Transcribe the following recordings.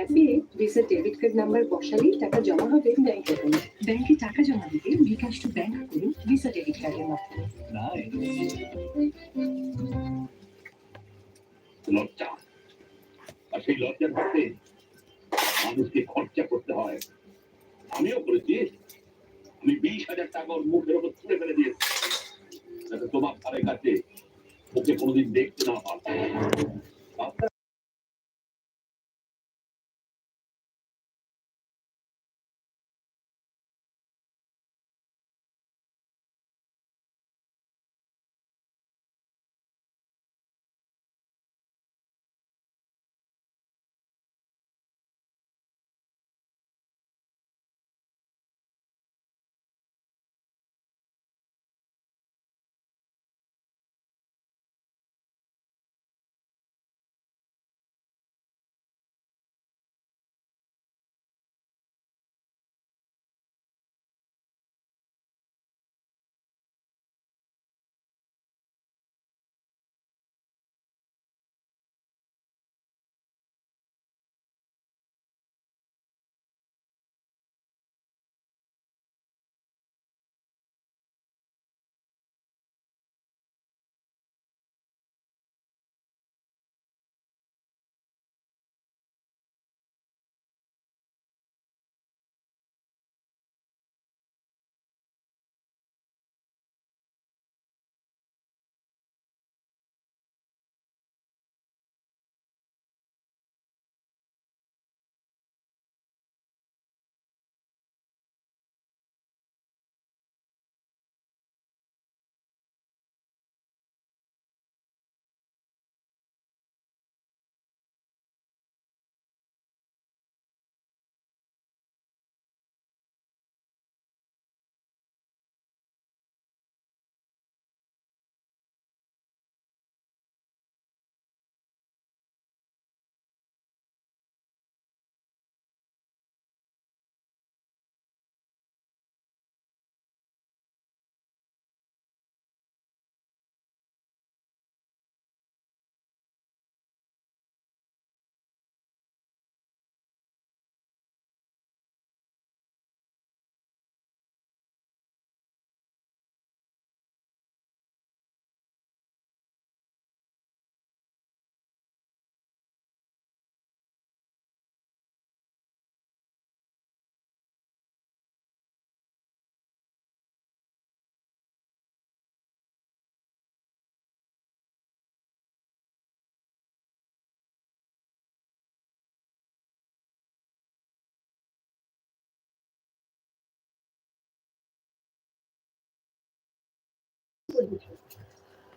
অ্যাপে visa debit card number বসালেই টাকা জমা হবে ব্যাংক অ্যাকাউন্টে ব্যাংকে টাকা জমা দিতে বিকাশ টু ব্যাংক করুন ভিসা ডেবিট কার্ডের মাধ্যমে। লজ্জা। আর সেই লজ্জার হাতে মানুষকে খরচা করতে হয়। আমিও করেছি। আমি বিশ হাজার টাকা ওর মুখের ওপর ছুড়ে ফেলে দিয়েছি। যাতে তোমার কাছে ওকে কোনোদিন দেখতে না পারতো।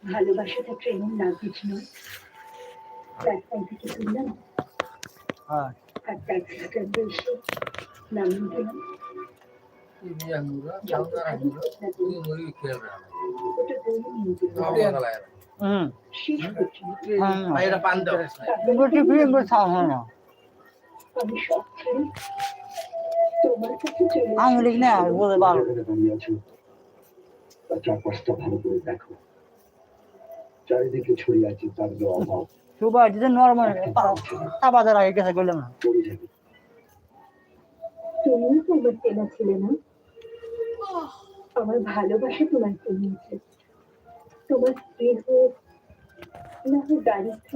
ভালোবাসাটা ট্রেনের লাগেজ নয়। প্ল্যাটফর্ম থেকে তুললাম আর ট্যাক্সি স্ট্যান্ডে এসে নামিয়ে দিলাম আমি লিখ না বলে ভালো। তার চারপাশটা ভালো করে দেখো। চারিদিকে ছড়িয়ে আছে তার যে অভাব। সুবাই যদি নরমাল তা আগে গেছে বললাম না। পড়ে যাবে। তুমিও তো আমার চেনা ছিলে না? আমার ভালোবাসা তোমার না হয় দারিদ্র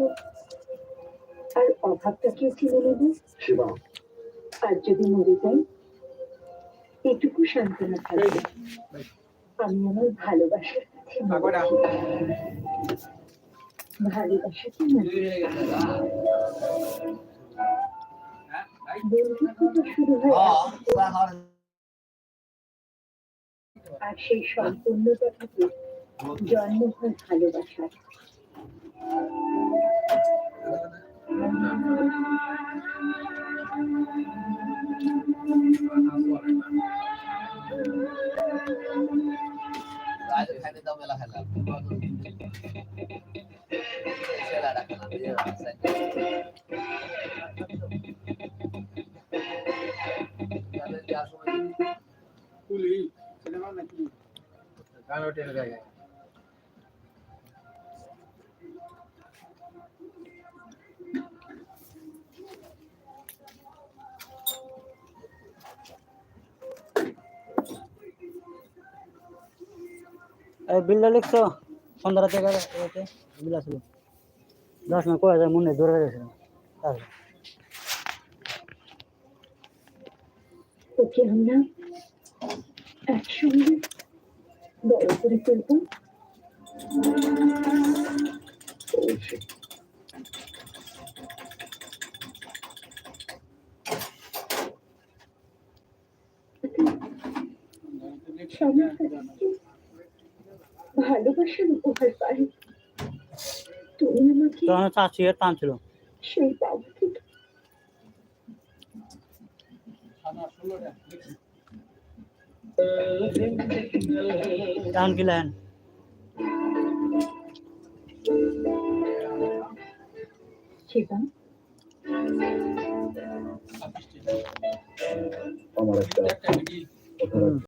আর অভাবটাকে চিনে নেব? শিবা। আর যদি মরে যাই এটুকু সান্ত্বনা থাকবে। আমি আমার ভালোবাসার কাছে। ভালোবাসাকে বন্ধুত্বটা শুরু হয় আর সেই সম্পূর্ণতা থেকে জন্ম হয় ভালোবাসার। Ada Cali. Cali hotel gaya. বিলটা লিখছো? সন্ধ্যা এতে বিল আসল। দশ মিনিট কয়ে যায় মনে দৌড়ে গেছিল ওকে ভালোবাসার উপহার পাই। তুমি আমাকে তখন চাষি এর টান ছিল। সেই পাব থেকে এখন কি শিবা আমার একটা